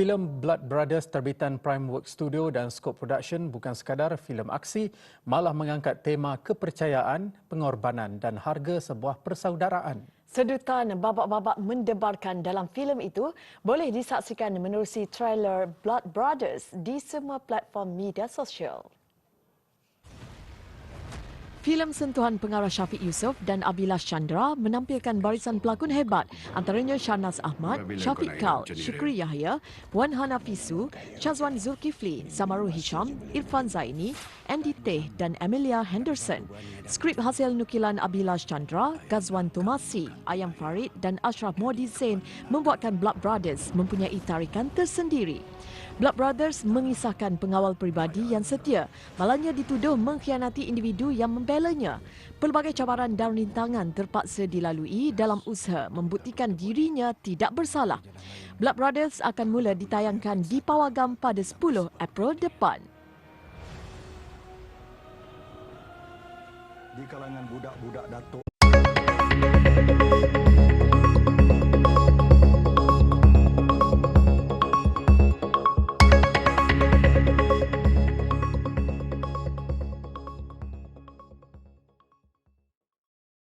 Filem Blood Brothers terbitan Prime Work Studio dan Scope Production bukan sekadar filem aksi, malah mengangkat tema kepercayaan, pengorbanan dan harga sebuah persaudaraan. Sedutan babak-babak mendebarkan dalam filem itu boleh disaksikan menerusi trailer Blood Brothers di semua platform media sosial. Filem sentuhan pengarah Syafiq Yusof dan Abilash Chandra menampilkan barisan pelakon hebat antaranya Sharnaz Ahmad, Syafiq Kal, Syukri Yahya, Wan Hanafisu, Chazwan Zulkifli, Samaru Hisham, Irfan Zaini, Andy Teh dan Amelia Henderson. Skrip hasil nukilan Abilash Chandra, Gazwan Tomasi, Ayam Farid dan Ashraf Modi Zain membuatkan Blood Brothers mempunyai tarikan tersendiri. Blood Brothers mengisahkan pengawal peribadi yang setia malangnya dituduh mengkhianati individu yang membelanya. Pelbagai cabaran dan rintangan terpaksa dilalui dalam usaha membuktikan dirinya tidak bersalah. Blood Brothers akan mula ditayangkan di Pawagam pada 10 April depan. Di kalangan budak-budak Datuk